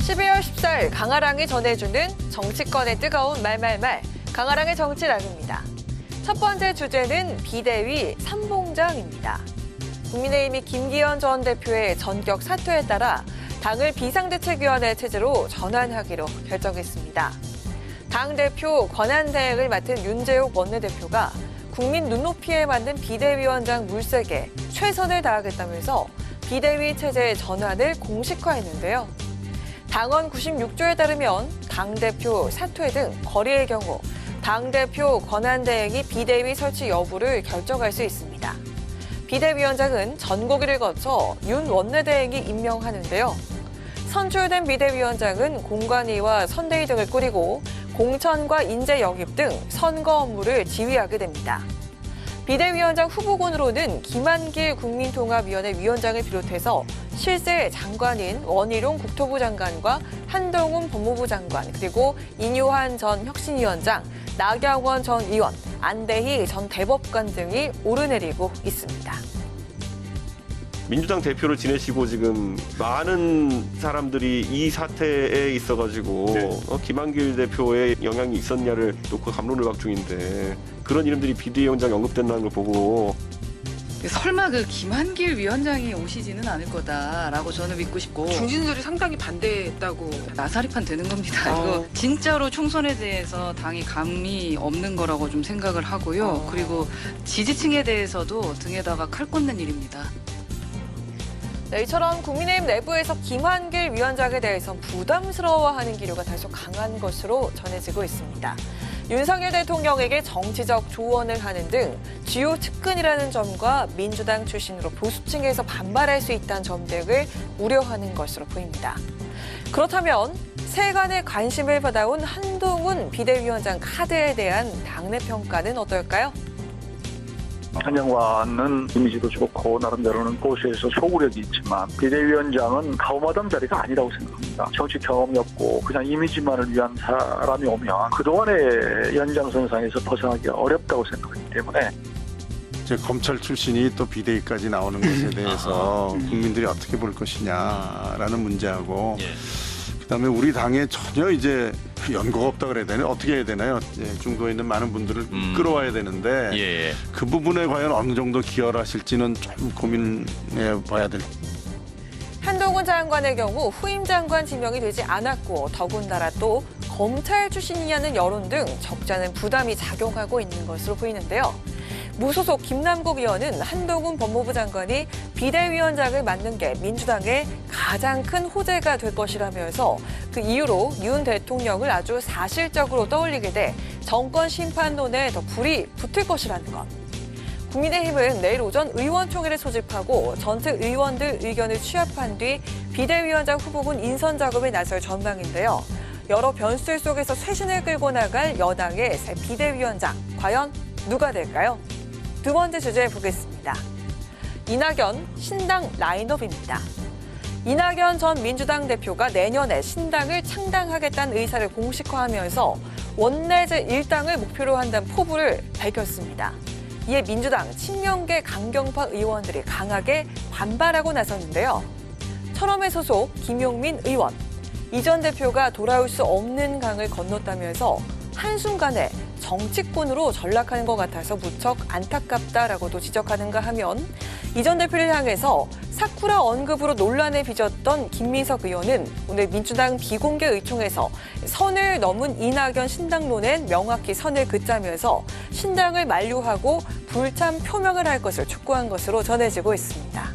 12월 14일 강아랑이 전해주는 정치권의 뜨거운 말말말 강아랑의 정치락입니다. 첫 번째 주제는 비대위 삼봉장입니다. 국민의힘이 김기현 전 대표의 전격 사퇴에 따라 당을 비상대책위원회 체제로 전환하기로 결정했습니다. 당 대표 권한대행을 맡은 윤재욱 원내대표가 국민 눈높이에 맞는 비대위원장 물색에 최선을 다하겠다면서 비대위 체제의 전환을 공식화했는데요. 당원 96조에 따르면 당대표 사퇴 등 거리의 경우 당대표 권한대행이 비대위 설치 여부를 결정할 수 있습니다. 비대위원장은 전국위를 거쳐 윤 원내대행이 임명하는데요. 선출된 비대위원장은 공관위와 선대위 등을 꾸리고 공천과 인재 영입 등 선거 업무를 지휘하게 됩니다. 비대위원장 후보군으로는 김한길 국민통합위원회 위원장을 비롯해서 실세 장관인 원희룡 국토부 장관과 한동훈 법무부 장관 그리고 인유한 전 혁신위원장, 나경원 전 의원, 안대희 전 대법관 등이 오르내리고 있습니다. 민주당 대표를 지내시고 지금 많은 사람들이 이 사태에 있어가지고 네. 어, 김한길 대표의 영향이 있었냐를 놓고 감론을 박 중인데 그런 이름들이 비대위원장 언급된다는 걸 보고 설마 그 김한길 위원장이 오시지는 않을 거다라고 저는 믿고 싶고 중진들이 상당히 반대했다고. 나사리판 되는 겁니다. 어. 이거 진짜로 총선에 대해서 당이 감이 없는 거라고 좀 생각을 하고요. 어. 그리고 지지층에 대해서도 등에다가 칼 꽂는 일입니다. 네, 이처럼 국민의힘 내부에서 김한길 위원장에 대해선 부담스러워하는 기류가 다소 강한 것으로 전해지고 있습니다. 윤석열 대통령에게 정치적 조언을 하는 등 주요 측근이라는 점과 민주당 출신으로 보수층에서 반발할 수 있다는 점 등을 우려하는 것으로 보입니다. 그렇다면 세간의 관심을 받아온 한동훈 비대위원장 카드에 대한 당내 평가는 어떨까요? 한영관은 이미지도 좋고 나름대로는 보수에서 소구력이 있지만 비대위원장은 가오마담 자리가 아니라고 생각합니다. 정치 경험이 없고 그냥 이미지만을 위한 사람이 오면 그동안의 연장선상에서 벗어나기가 어렵다고 생각하기 때문에 이제 검찰 출신이 또 비대위까지 나오는 것에 대해서 국민들이 어떻게 볼 것이냐라는 문제하고 그다음에 우리 당에 전혀 이제 연고가 없다 그래야 되나 어떻게 해야 되나요? 예, 중도에 있는 많은 분들을 음. 끌어와야 되는데 예. 그 부분에 과연 어느 정도 기여를 하실지는 좀 고민해 봐야 될 한동훈 장관의 경우 후임 장관 지명이 되지 않았고 더군다나 또 검찰 출신이냐는 여론 등 적지 않은 부담이 작용하고 있는 것으로 보이는데요. 무소속 김남국 의원은 한동훈 법무부 장관이 비대위원장을 맡는 게 민주당의 가장 큰 호재가 될 것이라면서 그 이유로 윤 대통령을 아주 사실적으로 떠올리게 돼 정권 심판론에 더 불이 붙을 것이라는 것. 국민의힘은 내일 오전 의원총회를 소집하고 전체 의원들 의견을 취합한 뒤 비대위원장 후보군 인선 작업에 나설 전망인데요. 여러 변수들 속에서 쇄신을 끌고 나갈 여당의 새 비대위원장 과연 누가 될까요? 두 번째 주제 보겠습니다. 이낙연 신당 라인업입니다. 이낙연 전 민주당 대표가 내년에 신당을 창당하겠다는 의사를 공식화하면서 원내제 일당을 목표로 한다는 포부를 밝혔습니다. 이에 민주당 친명계 강경파 의원들이 강하게 반발하고 나섰는데요. 철험의 소속 김용민 의원, 이 전 대표가 돌아올 수 없는 강을 건넜다면서 한순간에 정치권으로 전락하는 것 같아서 무척 안타깝다라고도 지적하는가 하면 이 전 대표를 향해서 사쿠라 언급으로 논란에 빚었던 김민석 의원은 오늘 민주당 비공개 의총에서 선을 넘은 이낙연 신당론엔 명확히 선을 긋자면서 신당을 만류하고 불참 표명을 할 것을 촉구한 것으로 전해지고 있습니다.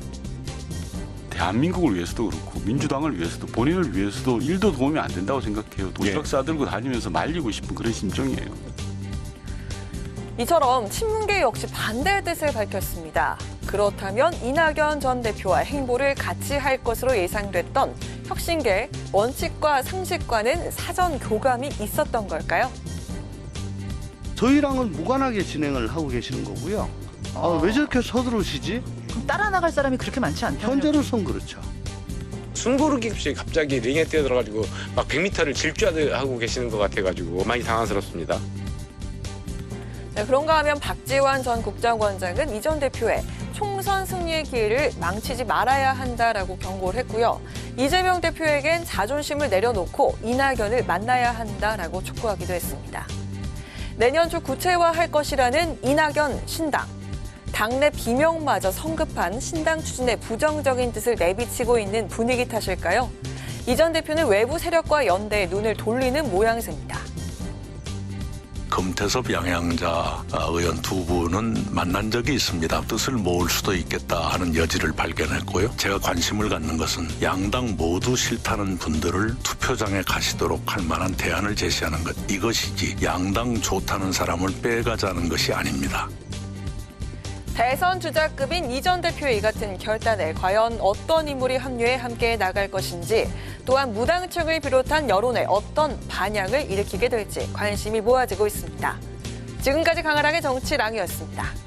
대한민국을 위해서도 그렇고 민주당을 위해서도 본인을 위해서도 일도 도움이 안 된다고 생각해요. 도시락 싸들고 다니면서 말리고 싶은 그런 심정이에요. 이처럼 친문계 역시 반대의 뜻을 밝혔습니다. 그렇다면 이낙연 전 대표와 행보를 같이 할 것으로 예상됐던 혁신계 원칙과 상식과는 사전 교감이 있었던 걸까요? 저희랑은 무관하게 진행을 하고 계시는 거고요. 아, 왜 저렇게 서두르시지? 그럼 따라 나갈 사람이 그렇게 많지 않다. 현재로선 그렇죠. 숨고르기 없이 갑자기 링에 뛰어들어가지고 막 100m를 질주하고 계시는 것 같아가지고 많이 당황스럽습니다. 네, 그런가 하면 박지원 전 국정원장은 이 전 대표의 총선 승리의 기회를 망치지 말아야 한다라고 경고를 했고요. 이재명 대표에겐 자존심을 내려놓고 이낙연을 만나야 한다라고 촉구하기도 했습니다. 내년 초 구체화할 것이라는 이낙연 신당. 당내 비명마저 성급한 신당 추진에 부정적인 뜻을 내비치고 있는 분위기 탓일까요? 이 전 대표는 외부 세력과 연대에 눈을 돌리는 모양새입니다. 금태섭 양양자 의원 두 분은 만난 적이 있습니다. 뜻을 모을 수도 있겠다 하는 여지를 발견했고요. 제가 관심을 갖는 것은 양당 모두 싫다는 분들을 투표장에 가시도록 할 만한 대안을 제시하는 것 이것이지 양당 좋다는 사람을 빼가자는 것이 아닙니다. 대선 주자급인 이 전 대표의 이 같은 결단에 과연 어떤 인물이 합류해 함께 나갈 것인지 또한 무당층을 비롯한 여론에 어떤 반향을 일으키게 될지 관심이 모아지고 있습니다. 지금까지 강하랑의 정치랑이었습니다.